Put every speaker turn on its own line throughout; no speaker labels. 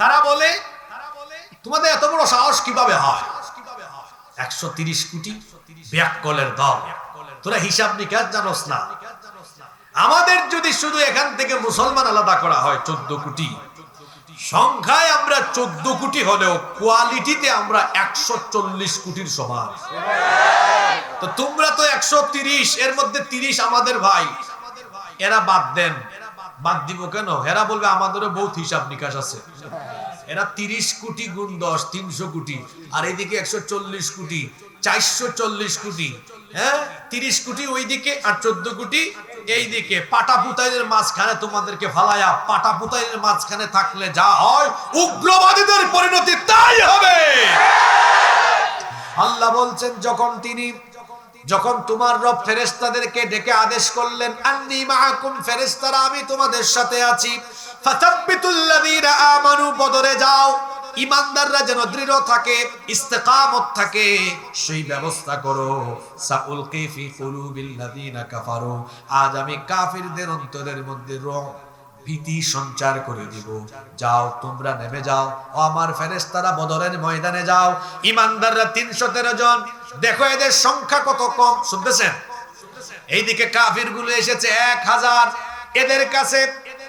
তারা বলে, তোমাদের এত বড় সাহস কীভাবে হয়? একশো তিরিশ কোটি ব্যাককলের দল। তোরা হিসাব নিকাশ জানোস না। আমাদের যদি শুধু এখান থেকে মুসলমান আলাদা করা হয়, চোদ্দ কোটি। সংখ্যায় আমরা চোদ্দ কোটি হলেও কোয়ালিটিতে আমরা একশো চল্লিশ কোটির সমান। তো তোমরা তো একশো তিরিশ, এর মধ্যে তিরিশ আমাদের ভাই। এরা বাদ দেন। বাদ দিব কেন? এরা বলবে, আমাদেরও বহুত হিসাব নিকাশ আছে। এরা তিরিশ কোটি গুণ দশ, তিনশো কোটি। আর এদিকে একশো চল্লিশ কোটি, চারশো চল্লিশ কোটি হ্যাঁ? তিরিশ কোটি ওইদিকে আর চোদ্দ কোটি এইদিকে। পাটা পুতাইদের মাঝখানে তোমাদেরকে ফালায়া পাটা পুতাইদের মাঝখানে থাকলে যা হয়, উগ্রবাদীদের পরিণতি তাই হবে। আল্লাহ বলছেন, যখন তিনি যখন তোমার রব ফেরেশতাদেরকে ডেকে আদেশ করলেন, আন্নি মাআকুম ফেরেশতারা, আমি তোমাদের সাথে আছি। ফাতাব্বিতুল্লাযীনা আমানু, বদরে যাও। ইমানদাররা যেন দৃঢ় থাকে, ইস্তেকামত থাকে, সেই ব্যবস্থা করো। সাউলকি ফি কুলুবিল্লাযীনা কাফারু। আজ আমি কাফিরদের অন্তরের মধ্যে রহ ভীতি সঞ্চার করে দিব। যাও, তোমরা নেমে যাও। ও আমার ফেরেশতারা বদরের ময়দানে যাও। ইমানদাররা তিনশো তেরো জন। দেখো এদের সংখ্যা কত কম। শুনতেছেন? এইদিকে কাফিরগুলো এসেছে এক হাজার। এদের কাছে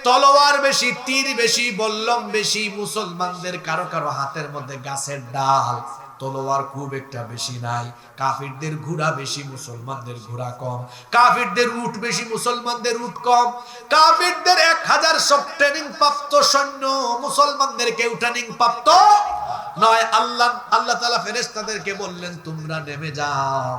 তলোয়ার বেশি, তীর বেশি, বল্লম বেশি, মুসলমানদের কারও কারও হাতের মধ্যে গাছের ডাল। তলোয়ার খুব একটা বেশি নাই। কাফিরদের ঘোড়া বেশি, মুসলমানদের ঘোড়া কম। কাফিরদের উট বেশি, মুসলমানদের উট কম। কাফিরদের এক হাজার সব ট্রেনিং প্রাপ্ত সৈন্য, মুসলমানদের কেউ ট্রেনিং প্রাপ্ত নয়। আল্লাহ আল্লাহ তালা ফেরেস্তাদেরকে বললেন, তোমরা নেমে যাও।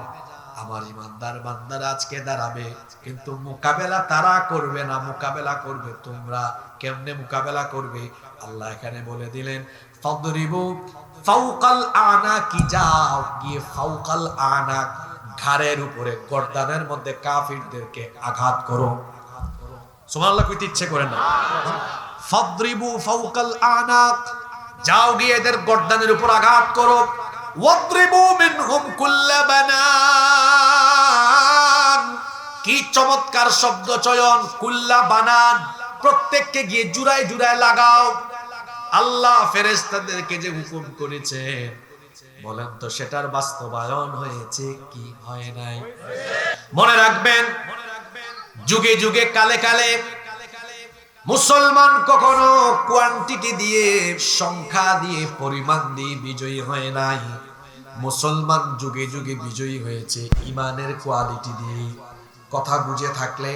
আমার ইমানদার বান্দার আজকে দাঁড়াবে, কিন্তু মোকাবেলা তারা করবে না। মোকাবেলা করবে তোমরা। কেমনে মোকাবেলা করবে? আল্লাহ এখানে বলে দিলেন ফাউকাল আনা কি যাও গিয়ে ফাউকাল আনা ঘাড়ের উপরে গর্দানের মধ্যে কাফিরদেরকে আঘাত করো। সুবহানাল্লাহ, কইতে ইচ্ছে করে না। ফদরিবু ফাউকাল আনাক, যাও গিয়ে এদের গর্দানের উপর আঘাত করো। ওয়াদরিবু মিনহুম কুল্লা বানান। কি চমৎকার শব্দ চয়ন, কুল্লা বানান। প্রত্যেককে গিয়ে জুড়ায় জুড়ায় লাগাও। আল্লাহ ফেরেশতাদেরকে যে হুকুম করেছেন বলেন তো সেটার বাস্তবায়ন হয়েছে কি হয় নাই? মনে রাখবেন, যুগে যুগে কালে কালে মুসলমান কখনো কোয়ান্টিটি দিয়ে, সংখ্যা দিয়ে, পরিমাণ দিয়ে বিজয়ী হয় নাই। মুসলমান যুগে যুগে বিজয়ী হয়েছে ইমানের কোয়ালিটি দিয়ে। কথা বুঝে থাকলে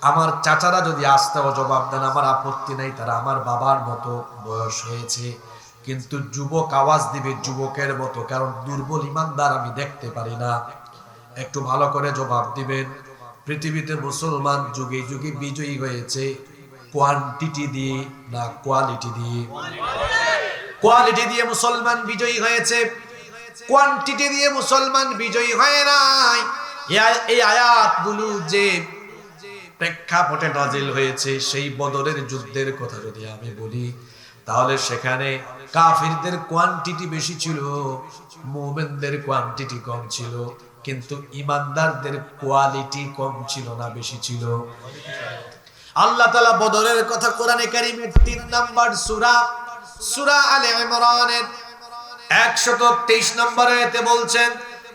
আমার চাচারা যদি আসতেও জবাব দেন, আমার আপত্তি নাই, তারা আমার বাবার মতো বয়স হয়েছে। কিন্তু যুবক আওয়াজ দিবে যুবকের মতো, কারণ দুর্বল ইমানদার আমি দেখতে পারি না। একটু ভালো করে জবাব দিবেন। পৃথিবীতে মুসলমান যুগে যুগে বিজয়ী হয়েছে কোয়ান্টিটি দিয়ে, না কোয়ালিটি দিয়ে। কোয়ালিটি দিয়ে মুসলমান বিজয়ী হয়েছে কোয়ান্টিটি দিয়ে মুসলমান বিজয়ী হয় নাই। এই আয়- এই আয়াতগুলো যে প্রেক্ষাপটে নাজিল হয়েছে সেই বদরের যুদ্ধের কথা যদি আমি বলি, তাহলে সেখানে কাফিরদের কোয়ান্টিটি বেশি ছিল, মোমেনদের কোয়ান্টিটি কম ছিল, কিন্তু ইমানদারদের কোয়ালিটি কম ছিল না, বেশি ছিল। আল্লাহ তালা বদরের কথা কোরআনে কারিমের তিন নাম্বার সুরা সুরা আলে ইমরানের একশত তেইশ নম্বর বলছেন,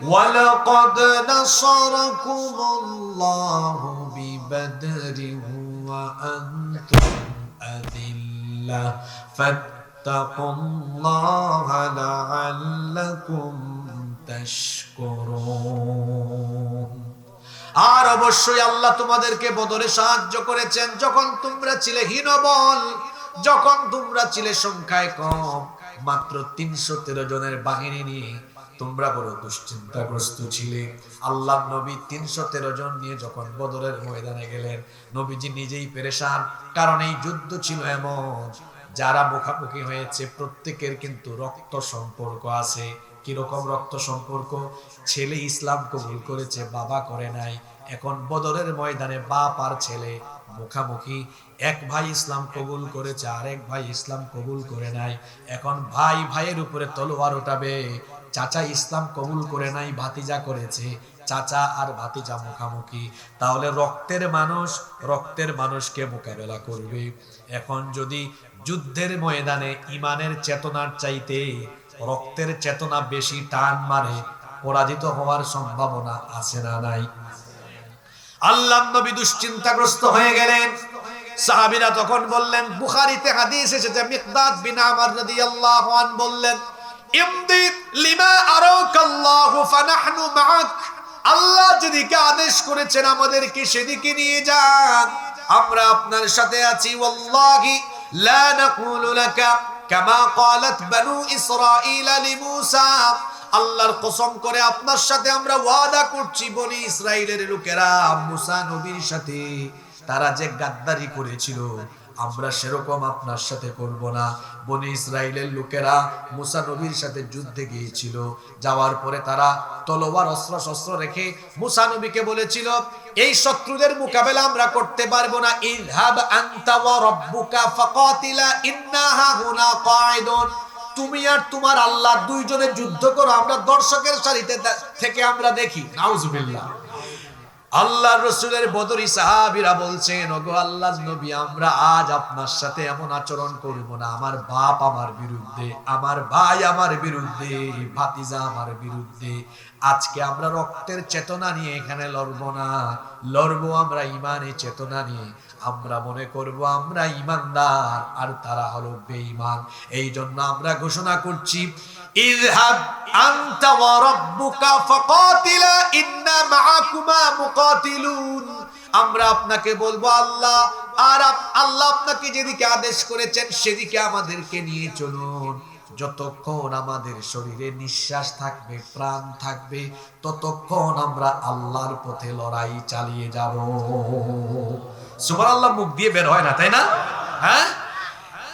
ওয়ালাকাদ নাসারাকুমুল্লাহু বিবদরিন ওয়া আনতুম আদিল্লা ফাত্তাকুল্লাহা লাআল্লাকুম তাশকুরুন আর অবশ্যই আল্লাহ তোমাদেরকে বদরে সাহায্য করেছেন। যখন তোমরা ছিলে হীনবল, যখন তোমরা ছিলে সংখ্যায় কম, মাত্র তিনশো তেরো জনের বাহিনী নিয়ে তোমরা বড় দুশ্চিন্তাগ্রস্ত ছিলে। আল্লাহ নবী তিনশো তেরো জন নিয়ে যখন বদরের ময়দানে গেলেন নবীজি নিজেই পেরেশান কারণ এই যুদ্ধ ছিল এমন যারা মুখামুখি হয়েছে প্রত্যেকের কিন্তু রক্ত সম্পর্ক আছে। কীরকম রক্ত সম্পর্ক? ছেলে ইসলাম কবুল করেছে বাবা করে নাই। এখন বদরের ময়দানে বাপ আর ছেলে মুখামুখি। এক ভাই ইসলাম কবুল করেছে আরেক ভাই ইসলাম কবুল করে নাই। এখন ভাই ভাইয়ের উপরে তলোয়ার ওঠাবে চাচা ইসলাম কবুল করে নাই, ভাতিজা করেছে, চাচা আর ভাতিজা মুখামুখি। তাহলে রক্তের মানুষ, রক্তের মানুষকে মোকাবেলা করবে। এখন যদি যুদ্ধের ময়দানে ইমানের চেতনার চাইতে রক্তের চেতনা বেশি টান মারে, পরাজিত হওয়ার সম্ভাবনা আছে না নাই? আল্লাহ নবী দুশ্চিন্তাগ্রস্ত হয়ে গেলেন। সাহাবীরা তখন বললেন, বুখারীতে হাদিস এসেছে, মিকদাদ বিন আমর রাদিয়াল্লাহু আন বললেন ইমদি লিমা আরাকাল্লাহু ফানাহনু মাআক। আল্লাহ যেদিকে আদেশ করেছেন আমাদেরকে সেদিকে নিয়ে যান। আমরা আপনার সাথে আছি, ওয়াল্লাহি লা নাকুলু লাকা কামা ক্বালাত বানু ইসরাঈল লিমূসা। আল্লাহর কসম করে আপনার সাথে আমরা ওয়াদা করছি, বনি ইসরায়েলের লোকেরা, মুসা নবীর সাথে। তারা যে গাদ্দারি করেছিল, আমরা সেরকম আপনার সাথে করব না। বনি ইসরায়েলের লোকেরা মুসা নবীর সাথে যুদ্ধে গিয়েছিল। যাওয়ার পরে তারা তলোয়ার অস্ত্র শস্ত্র রেখে মুসা নবীকে বলেছিল, এই শত্রুদের মোকাবেলা আমরা করতে পারব না। ইযহাব আনতা ওয়া রাব্বুকা ফাকাতিলা ইন্না হাহুনা কাঈদুন। তুমি আর তোমার আল্লাহ দুইজনে যুদ্ধ করো, আমরা দর্শকের সারিতে থেকে আমরা দেখি। নাউজুবিল্লাহ। আল্লাহ রসুলের বদরি সাহাবিরা বলছেন, ওগো আল্লাহ নবী, আমরা আজ আপনার সাথে এমন আচরণ করব না। আমার বাপ আমার বিরুদ্ধে, আমার ভাই আমার বিরুদ্ধে, ভাতিজা আমার বিরুদ্ধে আজকে আমরা রক্তের চেতনা নিয়ে এখানে লড়বো না। লড়বো আমরা ইমানে চেতনা নিয়ে। আমরা মনে করব আমরা ইমানদার, আর তারা হলো বেঈমান। এই জন্য আমরা ঘোষণা করছি, ইযহাব আনতা ওয়া রাব্বুকা ফাকাতিলা, ইন্না মাআকুমা মুকাতিলুন। আমরা আপনাকে বলব, আল্লাহ, আর আল্লাহ আপনাকে যেদিকে আদেশ করেছেন, সেদিকে আমাদেরকে নিয়ে চলুন। যতক্ষণ আমাদের শরীরে নিঃশ্বাস থাকবে, প্রাণ থাকবে, ততক্ষণ আমরা আল্লাহর পথে লড়াই চালিয়ে যাব। সুবহানাল্লাহ, মুখ দিয়ে বের হয় না, তাই না? হ্যাঁ?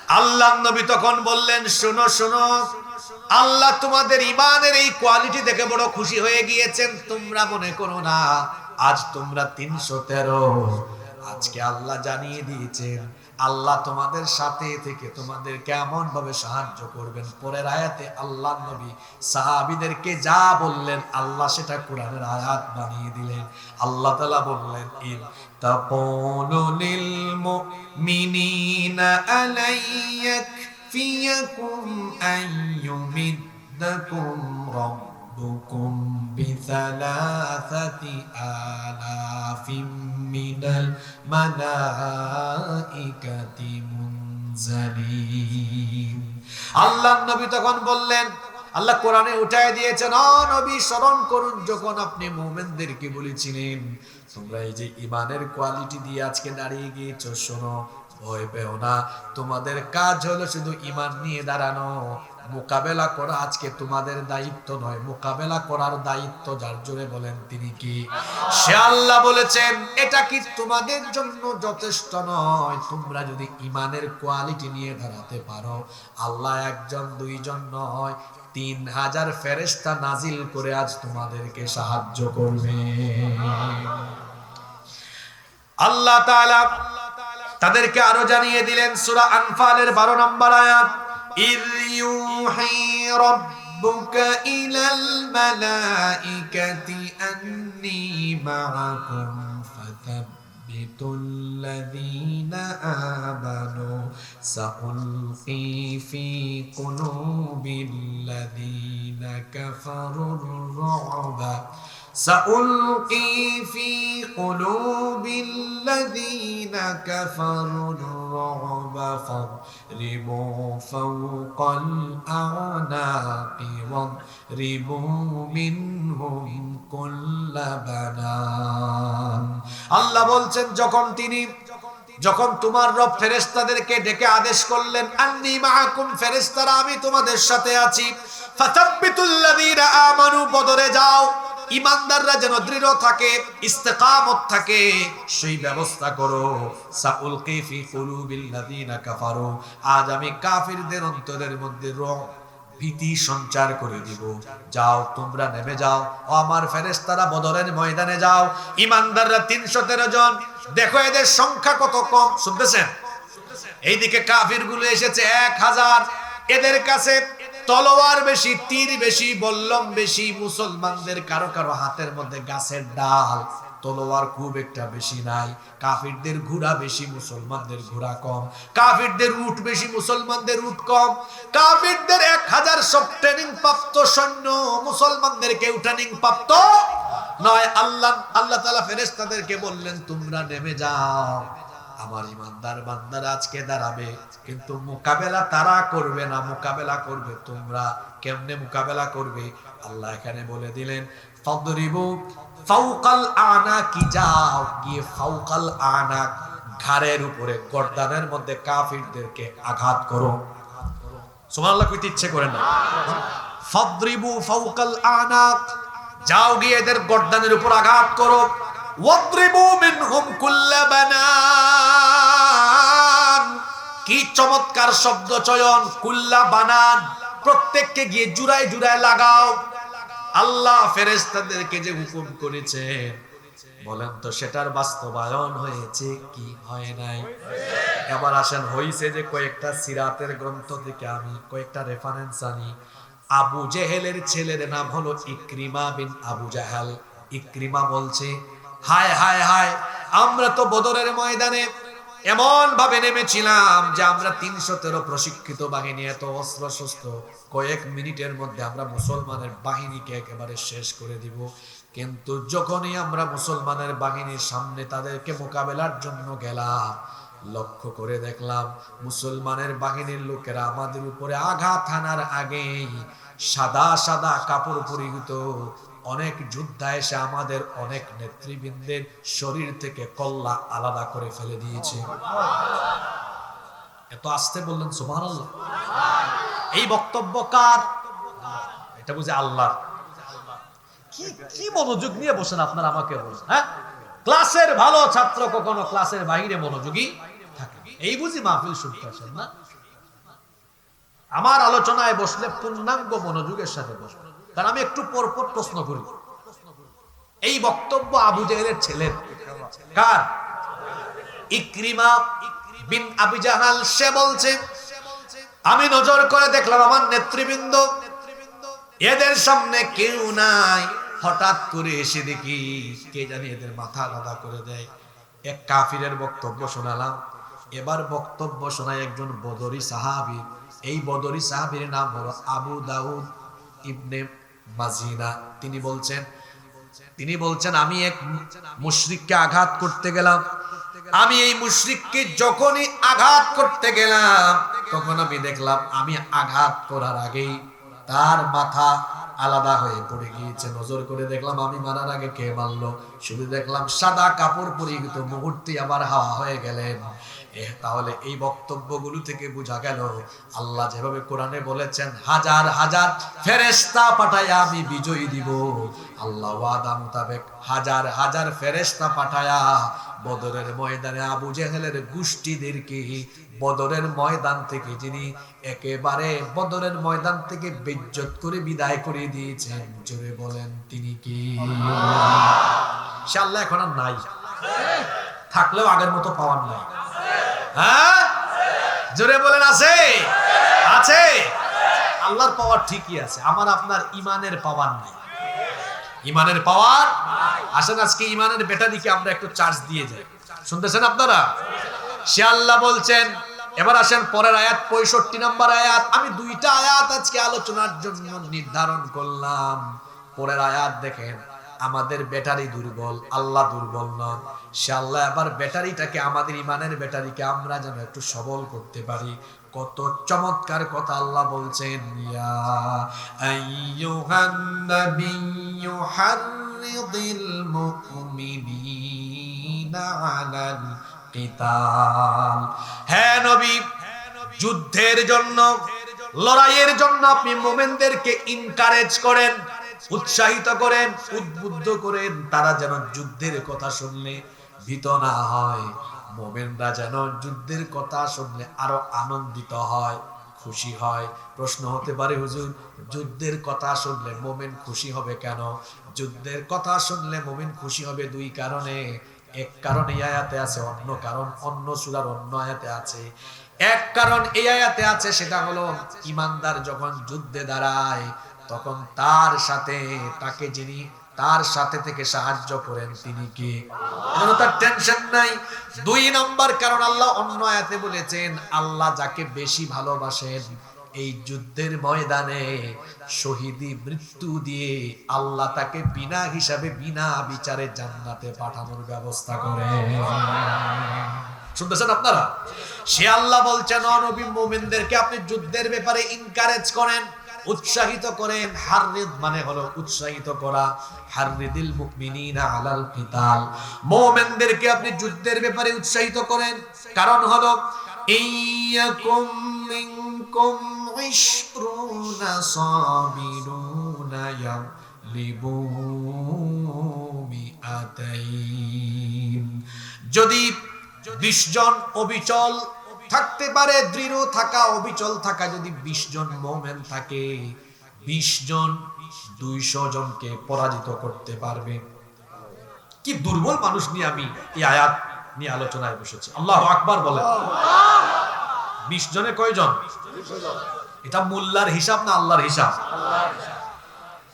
আল্লাহ নবী তখন বললেন, শোনো শোনো, আল্লাহ তোমাদের ইমানের এই কোয়ালিটি দেখে বড় খুশি হয়ে গিয়েছেন, তোমরা মনে করো না, আজ তোমরা তিনশো তেরো। আজকে আল্লাহ জানিয়ে দিয়েছেন, আল্লাহ তোমাদের সাথে থেকে তোমাদের কেমন ভাবে সাহায্য করবেন। পরের আয়াতে আল্লাহ নবী সাহাবিদেরকে যা বললেন, আল্লাহ সেটা কোরআনের আয়াত বানিয়ে দিলেন। আল্লাহ তালা বললেন, ইল তাপনু লিল মুমিনিনা আলাইয়াক ফিয়াকুম আইয়ুমিদ্দাকুম রাব্বুকুম বিসালাসাতি আলাফিম من الملائكة منزلين আল্লাহ নবী তখন বললেন আল্লাহ কোরআনে উঠায় দিয়েছেন অ নবী স্মরণ করুন যখন আপনি মোমেনদেরকে বলেছিলেন তোমরা এই যে ইমানের কোয়ালিটি দিয়ে আজকে দাঁড়িয়ে গিয়েছো শোনো ভয় পেও না। তোমাদের কাজ হলো শুধু ইমান নিয়ে দাঁড়ানো। মোকাবেলা করা আজকে তোমাদের দায়িত্ব নয়। মোকাবেলা করার দায়িত্ব যার জোরে বলেন তিনি কি? সে আল্লাহ বলেছেন, এটা কি তোমাদের জন্য যথেষ্ট নয়? তোমরা যদি ইমানের কোয়ালিটি নিয়ে দাঁড়াতে পারো, আল্লাহ একজন, দুইজন নয়। তিন হাজার ফেরেস্তা নাজিল করে আজ তোমাদেরকে সাহায্য করবে। আল্লাহ তাআলা তাদেরকে আরও জানিয়ে দিলেন সূরা আনফালের 12 নম্বর আয়াত ইয ইউহি রাব্বুকা ইলাল মালাইকাতি আন্নী মাআকুম ফাতাব্বিতুল্লাযীনা আমানু সাউলকি ফি কুলুবিল্লাযীনা কাফারুর রু'বা سألقي في قلوب الذين كفروا الرعب فاضربوا فوق الأعناق واضربوا منهم كل بنان আল্লাহ বলছেন যখন তিনি যখন তোমার রব ফেরেশতাদেরকে ডেকে আদেশ করলেন আন্নি মাআকুম ফেরেশতারা আমি তোমাদের সাথে আছি ফাতাব্বিতুল্লাযীনা আমানু বদরে যাও ইমানদাররা যেন দৃঢ় থাকে, ইস্তেকামত থাকে, সেই ব্যবস্থা করো। সাউলকি ফি কুলুবিল লাযিনা কাফারু। আজ আমি কাফিরদের অন্তরের মধ্যে রং, ভীতি সঞ্চার করে দিব। যাও, তোমরা নেমে যাও। ও আমার ফেরেশতারা বদরের ময়দানে যাও। ইমানদাররা তিনশো তেরো জন। দেখো এদের সংখ্যা কত কম, শুনতেছেন? এইদিকে কাফিরগুলো এসেছে এক হাজার। এদের কাছে তলোয়ার বেশি, তীর বেশি, বল্লম বেশি, মুসলমানদের কারও কারও হাতের মধ্যে গাছের ডাল। তলোয়ার খুব একটা বেশি নাই। কাফিরদের ঘোড়া বেশি, মুসলমানদের ঘোড়া কম। কাফিরদের উট বেশি, মুসলমানদের উট কম। কাফিরদের এক হাজার সব ট্রেনিং প্রাপ্ত সৈন্য মুসলমানদের কেউ ট্রেনিং প্রাপ্ত নয়। আল্লাহ আল্লাহ তালা ফেরেস্তাদেরকে বললেন, তোমরা নেমে যাও। আমার ইমানদার বান্দার আজকে দাঁড়াবে, কিন্তু মোকাবেলা তারা করবে না, মোকাবেলা করবে তোমরা। কেমনে মোকাবেলা করবে? আল্লাহ এখানে বলে দিলেন, ফদরিবু ফাউকাল আনা কি যাও গিয়ে ফাউকাল আনা ঘাড়ের উপরে, গর্দানের মধ্যে কাফিরদেরকে আঘাত করো। সুবহানাল্লাহ, কইতে ইচ্ছে করে না। ফদরিবু ফাউকাল আনাক, যাও গিয়ে এদের গর্দানের উপর আঘাত করো। কুল্লা বানান। কি চমৎকার শব্দ চয়ন, কুল্লা বানান। প্রত্যেককে গিয়ে জুড়ায় জুড়ায় লাগাও। আল্লাহ ফেরেশতাদেরকে যে হুকুম করেছেন বলেন তো, সেটার বাস্তবায়ন হয়েছে কি হয় নাই? এবার আসেন, হইছে যে কয়েকটা সিরাতের গ্রন্থ থেকে আমি কয়েকটা রেফারেন্স আনি। আবু জেহেলের ছেলের নাম হলো ইকরিমা বিন আবু জাহাল। ইকরিমা বলছে হায় হায় হায়। আমরা তো বদরের ময়দানে এমন ভাবে নেমেছিলাম যে আমরা তিনশো তেরো প্রশিক্ষিত বাহিনী, এত অস্ত্র শস্ত্র কয়েক মিনিটের মধ্যে আমরা মুসলমানের বাহিনীকে একেবারে শেষ করে দিব। কিন্তু যখনই আমরা মুসলমানের বাহিনীর সামনে তাদেরকে মোকাবেলার জন্য গেলাম, লক্ষ্য করে দেখলাম মুসলমানের বাহিনীর লোকেরা আমাদের উপরে আঘাত হানার আগেই সাদা সাদা কাপড় পরিহিত অনেক যোদ্ধা এসে আমাদের অনেক নেতৃবৃন্দের শরীর থেকে কল্লা আলাদা করে ফেলে দিয়েছে। এত আসতে বললেন সুমান এই বক্তব্য কার? এটা বুঝে আল্লাহ কি কি মনোযোগ নিয়ে বসেন আপনারা আমাকে বলছেন হ্যাঁ? ক্লাসের ভালো ছাত্র কখনো ক্লাসের বাইরে মনোযোগী থাকে এই বুঝি মাহফিল শুনতে আসেন না? আমার আলোচনায় বসলে পূর্ণাঙ্গ মনোযোগের সাথে বসবো কারণ আমি একটু পর পর প্রশ্ন করি। এই বক্তব্য আবু জাহেলের ছেলের। কার? ইকরিমা বিন আবু জাহাল, সে বলছে, আমি নজর করে দেখলাম আমার নেতৃবৃন্দ। এদের সামনে কেউ নাই। হঠাৎ করে এসে দেখি, কে জানি এদের মাথা আলাদা করে দেয়। এক কাফিরের বক্তব্য শোনালাম। এবার বক্তব্য শোনায় একজন বদরি সাহাবি। এই বদরি সাহাবির নাম হলো আবু দাউদ ইবনে মাজিনা তিনি বলছেন তিনি বলছেন, আমি এক মুশরিককে আঘাত করতে গেলাম। আমি এই মুশরিককে যখনই আঘাত করতে গেলাম, তখন আমি দেখলাম, আমি আঘাত করার আগেই তার মাথা আলাদা হয়ে পড়ে গিয়েছে। নজর করে দেখলাম, আমি মারার আগে কে মারলো? শুধু দেখলাম সাদা কাপড় পরিহিত মুহূর্তে আবার হাওয়া হয়ে গেলেন। তাহলে এই বক্তব্যগুলো থেকে বোঝা গেল, আল্লাহ যেভাবে কোরআনে বলেছেন, হাজার হাজার ফেরেস্তা পাঠায়া আমি বিজয়ী দিব। আল্লাহ ওয়াদা মোতাবেক হাজার হাজার ফেরেস্তা পাঠায়া বদরের ময়দানে আবু জেহেলের গোষ্ঠীদেরকে, বদরের ময়দান থেকে যিনি একেবারে বদরের ময়দান থেকে বেজ্জত করে বিদায় করে দিয়েছেন, জোরে বলেন তিনি কি? সে আল্লাহ এখন আর নাই। থাকলেও আগের মতো পাওয়ার নাই। হ্যাঁ? জোরে বলেন, আছে? আছে? আল্লাহর পাওয়ার ঠিকই আছে। আমার আপনার ইমানের পাওয়ার নেই। ইমানের পাওয়ার? আসেন, আজকে ইমানের ব্যাটারিকে আমরা একটু চার্জ দিয়ে যাই। শুনতেছেন আপনারা? সে আল্লাহ বলছেন, এবার আসেন, পরের আয়াত, পঁয়ষট্টি নাম্বার আয়াত। আমি দুইটা আয়াত আজকে আলোচনার জন্য নির্ধারণ করলাম। পরের আয়াত দেখেন। আমাদের ব্যাটারি দুর্বল, আল্লাহ দুর্বল নন সে আল্লাহ আবার ব্যাটারিটাকে আমাদের ইমানের ব্যাটারিকে আমরা যেন একটু সবল করতে পারি। কত চমৎকার কথা আল্লাহ বলছেন যুদ্ধের জন্য, লড়াইয়ের জন্য আপনি মোমেনদেরকে ইনকারেজ করেন। উৎসাহিত করেন, উদ্বুদ্ধ করেন, তারা যেন যুদ্ধের কথা শুনলে ভীত না হয়। মোমেনরা যেন যুদ্ধের কথা শুনলে আরও আনন্দিত হয়, খুশি হয়। প্রশ্ন হতে পারে, হুজুর, যুদ্ধের কথা শুনলে মোমেন খুশি হবে কেন? যুদ্ধের কথা শুনলে মোমেন খুশি হবে দুই কারণে। এক কারণ এই আয়াতে আছে, অন্য কারণ অন্য সুরার অন্য আয়াতে আছে। এক কারণ এই আয়াতে আছে, সেটা হলো, ইমানদার যখন যুদ্ধে দাঁড়ায় তখন তার সাথে, তাকে যিনি তার সাথে থেকে সাহায্য করেন তিনি কি? তার টেনশন নাই। দুই নম্বর কারণ আল্লাহ অন্য আয়াতে বলেছেন, আল্লাহ যাকে বেশি ভালোবাসেন, এই যুদ্ধের ময়দানে শহীদি মৃত্যু দিয়ে আল্লাহ তাকে বিনা হিসাবে, বিনা বিচারে জান্নাতে পাঠানোর ব্যবস্থা করে শুনতেছেন আপনারা? সে আল্লাহ বলছেন অনবী মুমিনদেরকে আপনি যুদ্ধের ব্যাপারে ইনকারেজ করেন। উৎসাহিত করেন হাররিদ মানে হলো উৎসাহিত করা। হাররিদিল মুমিনিনা আলাল কিতাল। মুমিনদেরকে আপনি যুদ্ধের ব্যাপারে উৎসাহিত করেন। কারণ হলো, ইয়াকুম মিনকুম ইশরুনা সাবিরুনা ইয়াগলিবু মিআতাইন যদি বিশ জন অবিচল থাকতে পারে, দৃঢ় থাকা, অবিচল থাকা, যদি বিশ জন মোমেন থাকে, বিশ জন দুইশো জনকে পরাজিত করতে পারবে। কি দুর্বল মানুষ নিয়ে আমি এই আয়াত নিয়ে আলোচনায় বসেছি। আল্লাহ আকবার বলে বিশ জনে কয়জন? এটা মোল্লার হিসাব না আল্লাহর হিসাব?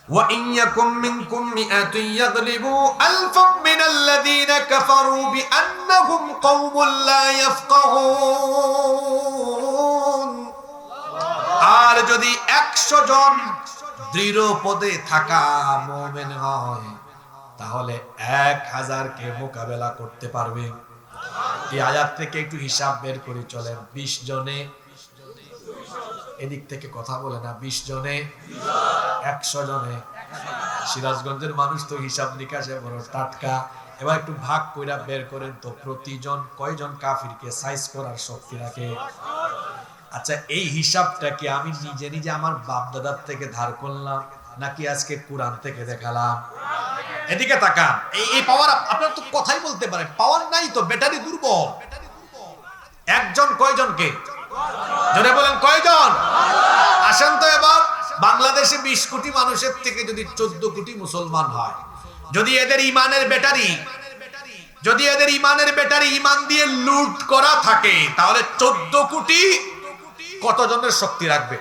وإن يكن منكم مئة يغلبوا ألفا من الذين كفروا بأنهم قوم لا يفقهون আর যদি একশো জন দৃঢ় পদে থাকা মোমেন হয় তাহলে এক হাজারকে মোকাবেলা করতে পারবে এই আয়াত থেকে একটু হিসাব বের করে চলেন বিশ জনে এদিক থেকে কথা বলে না, বিশ জনে, একশো জনে। সিরাজগঞ্জের মানুষ তো হিসাব নিকাশে বড় টাটকা। এবার একটু ভাগ কইরা বের করেন তো প্রতিজন কয়জন কাফিরকে সাইজ করার শক্তি রাখে? আচ্ছা এই হিসাবটা কি আমি নিজে নিজে আমার বাপ দাদার থেকে ধার করলাম, নাকি আজকে কোরআন থেকে দেখালাম? এদিকে তাকান। এই এই পাওয়ার আপনার তো কথাই বলতে পারেন। পাওয়ার নাই তো, ব্যাটারি দুর্বল। একজন কয়জনকে? জোরে বলেন, কয়জন? আসেন তো এবার। বাংলাদেশে বিশ কোটি মানুষের থেকে যদি চোদ্দ কোটি মুসলমান হয়, যদি এদের ইমানের ব্যাটারি, যদি এদের ইমানের ব্যাটারি ইমান দিয়ে লুট করা থাকে, তাহলে চোদ্দ কোটি কত জনের শক্তি রাখবে?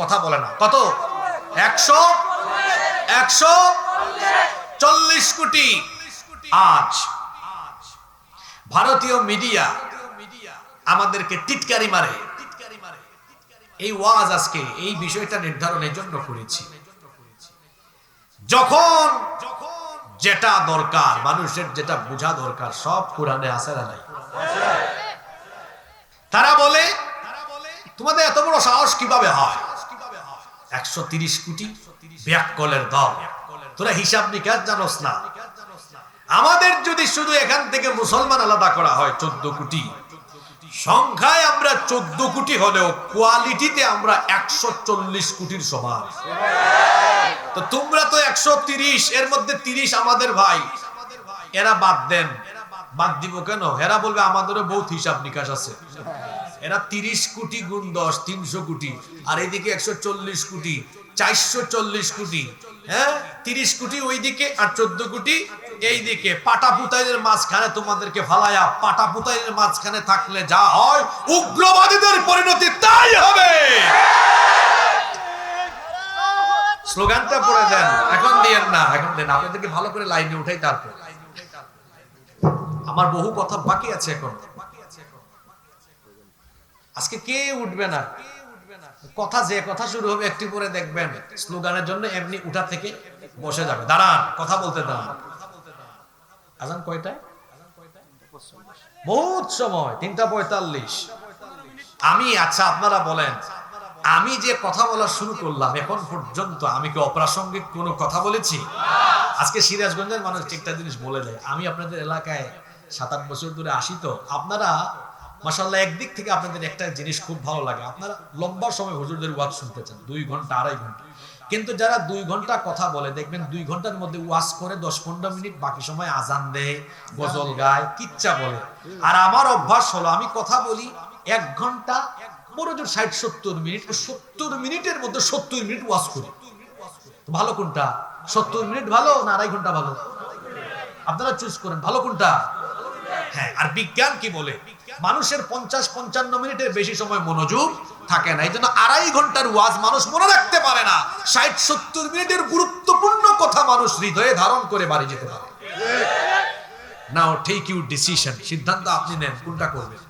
কথা বলে না। কত? একশো? একশো? চল্লিশ কোটি। আজ ভারতীয় মিডিয়া আমাদেরকে টিটকারি মারে। এই ওয়াজ আজকে এই বিষয়টা নির্ধারণের জন্য করেছি। যখন যেটা দরকার, মানুষের যেটা বোঝা দরকার, সব কোরআনে আছে না নাই? তারা বলে, তোমাদের এত বড় সাহস কীভাবে হয়? একশো তিরিশ কোটি ব্যাককলের দল। তোরা হিসাব নিকাশ জানোস না। আমাদের যদি শুধু এখান থেকে মুসলমান আলাদা করা হয়, চোদ্দ কোটি। সংখ্যায় আমরা চোদ্দ কোটি হলেও কোয়ালিটিতে আমরা একশো চল্লিশ কোটির সমান। তো তোমরা তো একশো তিরিশ, এর মধ্যে তিরিশ আমাদের ভাই। এরা বাদ দেন। বাদ দিব কেন? এরা বলবে আমাদেরও বহুত হিসাব নিকাশ আছে। এরা তিরিশ কোটি গুণ দশ, তিনশো কোটি। আর এইদিকে একশো চল্লিশ কোটি, চারশো চল্লিশ কোটি হ্যাঁ? তিরিশ কোটি, ওইদিকে আর চোদ্দ কোটি এইদিকে পাটা পুতাইদের মাঝখানে তোমাদেরকে ফালায়া পাটা পুতাইদের মাঝখানে থাকলে যা হয়, উগ্রবাদীদের পরিণতি তাই হবে। স্লোগানটা পড়ে দেন, এখন দিয়েন না, এখন দেন, আপনাদেরকে ভালো করে লাইনে উঠাই তারপর। আমার বহু কথা বাকি আছে এখন। আজকে কে উঠবে না? কথা যে কথা শুরু হবে একটু পরে দেখবেন, স্লোগানের জন্য এমনি উঠা থেকে বসে যাবে। দাঁড়ান, কথা বলতে দাঁড়ান। আজান কয়টায়? বহুত সময়, তিনটা পঁয়তাল্লিশ। আমি আচ্ছা আপনারা বলেন, আমি যে কথা বলা শুরু করলাম, এখন পর্যন্ত আমি কি অপ্রাসঙ্গিক কোনো কথা বলেছি? আজকে সিরাজগঞ্জের মানুষ একটা জিনিস বলে দেয়, আমি আপনাদের এলাকায় সাত আট বছর ধরে আসি তো, আপনারা মাসাল্লাহ একদিক থেকে আপনাদের একটা জিনিস খুব ভালো লাগে, আপনারা লম্বা সময় হুজুরদের ওয়াজ শুনতে চান, দুই ঘণ্টা, আড়াই ঘণ্টা। কিন্তু যারা দুই ঘণ্টা কথা বলে দেখবেন দুই ঘণ্টার মধ্যে ওয়াজ করে দশ পনেরো মিনিট বাকি সময় আজান দেয় গজল গায় কিচ্ছা বলে। আর আমার অভ্যাস হলো আমি কথা বলি এক ঘণ্টা জোর ষাট সত্তর মিনিট সত্তর মিনিটের মধ্যে সত্তর মিনিট ওয়াজ করি। ভালো কোনটা? সত্তর মিনিট ভালো না আড়াই ঘণ্টা ভালো? আপনারা চুজ করেন ভালো কোনটা? হ্যাঁ আর বিজ্ঞান কি বলে? মানুষের পঞ্চাশ পঞ্চান্ন মিনিটের বেশি সময় মনোযোগ থাকে না। এই জন্য আড়াই ঘণ্টার ওয়াজ মানুষ মনে রাখতে পারে না। ষাট সত্তর মিনিটের গুরুত্বপূর্ণ কথা মানুষ হৃদয়ে ধারণ করে বাড়ি যেতে পারে। নাও টেক ইউ ডিসিশন সিদ্ধান্ত আপনি নেন, কোনটা করবেন?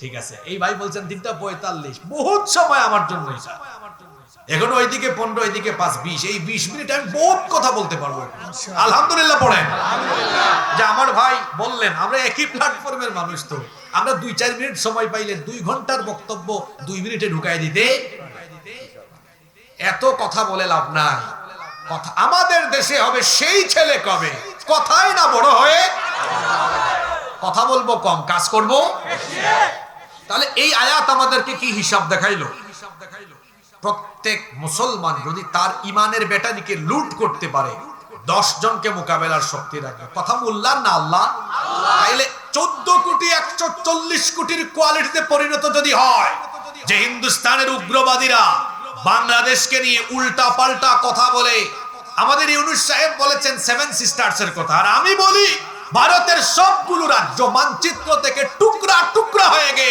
ঠিক আছে। এই ভাই বলছেন, তিনটা পঁয়তাল্লিশ। বহুত সময় আমার জন্য এখন ওইদিকে পনেরো ওইদিকে পাঁচ বিশ। এই বিশ মিনিট আমি বহুত কথা বলতে পারব। আলহামদুলিল্লাহ পড়েন। যে আমার ভাই বললেন আমরা একই প্ল্যাটফর্মের মানুষ তো। আমরা দুই চার মিনিট সময় পাইলে দুই ঘণ্টার বক্তব্য দুই মিনিটে ঢুকাই দিতে। এত কথা বলে লাভ নাই। কথা আমাদের দেশে হবে সেই ছেলে কবে? কথাই না বড় হয়ে কথা বলব কম কাজ করব। তাহলে এই আয়াত আমাদেরকে কি হিসাব দেখাইলো হিসাব দেখাইলো? প্রত্যেক মুসলমান যদি তার ইমানের বেটারিকে লুট করতে পারে, দশ জনকে মোকাবেলার শক্তি রাখবে। কথা মোল্লার না আল্লাহ? তাইলে চোদ্দ কোটি, একশো চল্লিশ কোটির কোয়ালিটিতে পরিণত যদি হয়, যে হিন্দুস্তানের উগ্রবাদীরা বাংলাদেশকে নিয়ে উল্টা পাল্টা কথা বলে, আমাদের ইউনুস সাহেব বলেছেন সেভেন সিস্টার্স এর কথা। আর আমি বলি, ভারতের সবগুলো রাজ্য মানচিত্র থেকে টুকরা টুকরা হয়ে গে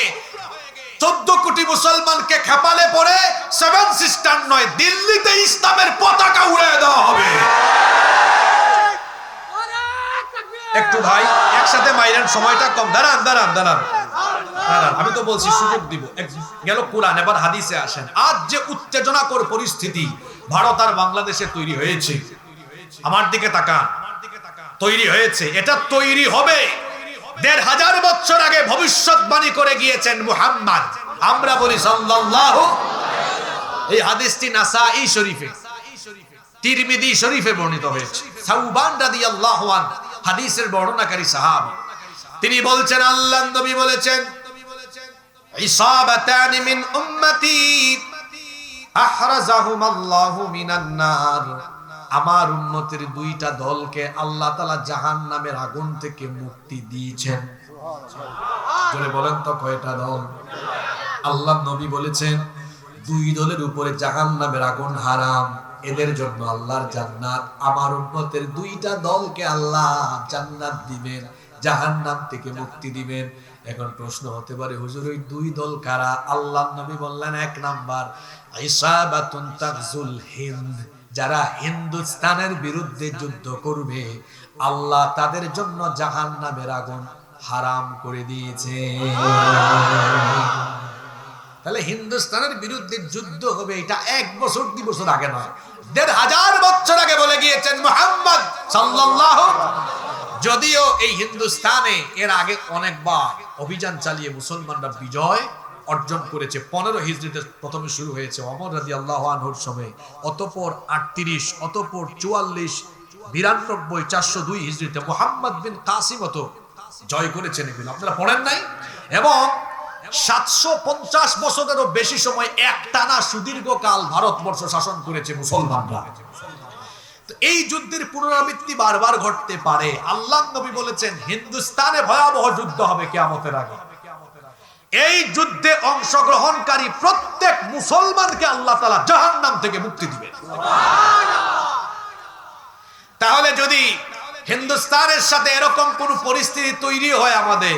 চোদ্দ কোটি মুসলমানকে খেপালে পরে সেভেন সিস্টার নয়, দিল্লিতে ইসলামের পতাকা উড়ে দেওয়া হবে। একটু ভাই, একসাথে মাইরেন, সময়টা কম। দাঁড়ান দাঁড়ান দাঁড়ান। আমি তো বলছি সুযোগ দিব। গেল কোরআন, এবার হাদিসে আসেন। আজ যে উত্তেজনাকর পরিস্থিতি ভারত আর বাংলাদেশে তৈরি হয়েছে, আমার দিকে তাকান। তৈরি হয়েছে, এটা তৈরি হবে। দেড় হাজার বছর আগে ভবিষ্যৎবাণী করে গিয়েছেন মুহাম্মদ। আমরা বলি সাল্লাল্লাহু। এই হাদিসটি নাসাই শরীফে, তিরমিদি শরীফে বর্ণিত হয়েছে। সাউবান রাদিয়াল্লাহু আন হাদিসের বর্ণনাকারী সাহাবী। তিনি বলছেন, আল্লাহ নবী বলেছেন, ইসাবাতান মিন উম্মতি আহরাজাহুম আল্লাহু মিনান নার। আমার উন্নতির দুইটা দলকে আল্লাহ তাআলা জাহান্নামের আগুন থেকে মুক্তি দিয়েছেন। বলেন তো কয়টা দল? আল্লাহ নবী বলেছেন, দুই দলের উপরে জাহান নামের আগুন হারাম, এদের জন্য আল্লাহর জান্নাত। আমার উন্নতের দুইটা দলকে আল্লাহ জান্নাত দিবেন, জাহান্নাম থেকে মুক্তি দিবেন। এখন প্রশ্ন হতে পারে, হুজুর, ওই দুই দল কারা? আল্লাহ নবী বললেন, এক নাম্বার, ইসাবাতুন তাকজুল হিন্দ। যারা হিন্দুস্তানের বিরুদ্ধে যুদ্ধ করবে, আল্লাহ তাদের জন্য জাহান্নামের আগুন হারাম করে দিয়েছে। তাহলে হিন্দুস্তানের বিরুদ্ধে যুদ্ধ হবে, এটা এক বছর, দুই বছর আগে নয়, দেড় হাজার বছর আগে বলে গিয়েছেন মোহাম্মদ সাল্লাল্লাহু যদিও এই হিন্দুস্তানে এর আগে অনেকবার অভিযান চালিয়ে মুসলমানরা বিজয় অর্জন করেছে। পনেরো হিজড়িতে প্রথমে শুরু হয়েছে অমর রাজি আল্লাহ আনহুর সময়। অতপর আটত্রিশ, অতপর চুয়াল্লিশ, বিরানব্বই, চারশো দুই হিজড়িতে মোহাম্মদ বিন কাসিম অত জয় করেছেন এগুলো। আপনারা পড়েন নাই? এবং সাতশো পঞ্চাশ বছরেরও বেশি সময় একটানা সুদীর্ঘকাল ভারতবর্ষ শাসন করেছে মুসলমানরা। এই যুদ্ধের পুনরাবৃত্তি বারবার ঘটতে পারে। আল্লাহ নবী বলেছেন, হিন্দুস্তানে ভয়াবহ যুদ্ধ হবে কেয়ামতের আগে। এই যুদ্ধে অংশগ্রহণকারী প্রত্যেক মুসলমানকে আল্লাহ তালা জাহান্নাম থেকে মুক্তি দিবেন। তাহলে যদি হিন্দুস্তানের সাথে এরকম কোন পরিস্থিতি তৈরি হয় আমাদের,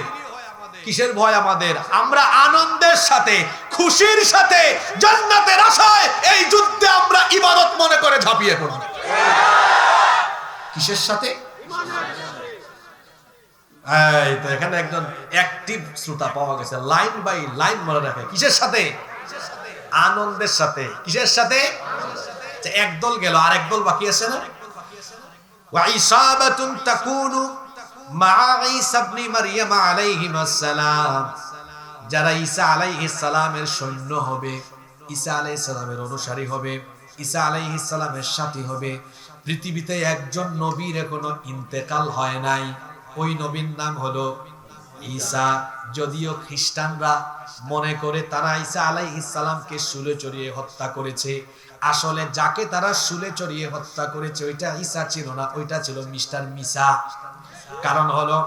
কিসের ভয় আমাদের? আমরা আনন্দের সাথে, খুশির সাথে, জান্নাতের আশায় এই যুদ্ধে আমরা ইবাদত মনে করে ঝাঁপিয়ে পড়ব। কিসের সাথে? এই তো এখানে একজন অ্যাক্টিভ শ্রোতা পাওয়া গেছে লাইন বাই লাইন মনে রাখে কিসের সাথে আনন্দের সাথে কিসের সাথে যে একদল গেল আর একদল বাকি আছে না وعصابة تكون مع عيسى ابن مريم عليهما السلام যারা ঈসা আলাইহিস সালামের সৈন্য হবে ঈসা আলাইহিস সালামের অনুসারী হবে ঈসা আলাইহিস সালামের সাথী হবে পৃথিবীতে একজন নবীর এখনো ইন্তেকাল হয় নাই ওই নবীর নাম হলো ঈসা। যদিও খ্রিস্টানরা মনে করে তারা ঈসা আলাইহিস সালামকে শুলে চড়িয়ে হত্যা করেছে। আসলে যাকে তারা শুলে চড়িয়ে হত্যা করেছে, ওইটা ঈসা ছিল না, ওইটা ছিল মিস্টার মিসা। কারণ হলো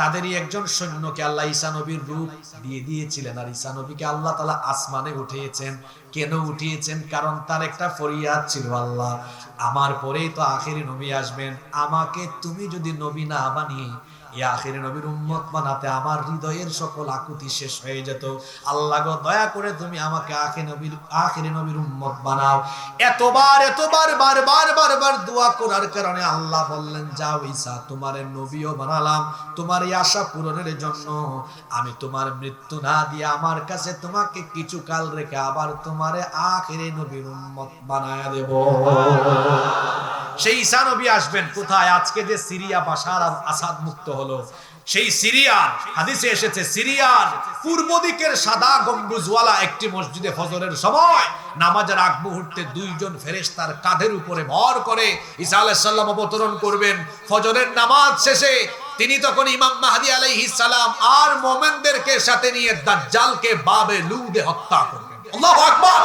তাদেরই একজন সৈন্যকে আল্লাহ ঈসা নবীর রূপ দিয়ে দিয়েছিলেন, আর ঈসা নবীকে আল্লাহ তালা আসমানে উঠিয়েছেন। কেন উঠিয়েছেন? কারণ তার একটা ফরিয়াদ ছিল, আল্লাহ, আমার পরেই তো আখেরি নবী আসবেন। আমাকে তুমি যদি নবী না বানিয়ে ইয়া আখিরে নবীর আল্লাহ বললেন তোমার নবীও বানালাম। তোমার আশা পূরণের জন্য আমি তোমার মৃত্যু না দিয়ে আমার কাছে তোমাকে কিছু কাল রেখে আবার তোমারে আখিরে নবীর উম্মত বানায়া দেব। সেই ঈসা নবী আসবেন কোথায়? আজকে যে সিরিয়া আর আসাদ মুক্ত হলো। সেই সিরিয়ার হাদিসে এসেছে সিরিয়ার পূর্ব দিকের সাদা গম্বুজওয়ালা একটি মসজিদে ফজরের সময় নামাজের আগ মুহূর্তে দুইজন ফেরেশতার কাঁধের উপরে ভর করে ঈসা আলাইহিস সালাম অবতরণ করবেন। ফজরের নামাজ শেষে তিনি তখন ইমাম মাহদি আলাইহিস সালাম আর মোমেনদেরকে সাথে নিয়ে দাজ্জালকে বাবে লুদে হত্যা করবেন। আল্লাহু আকবার!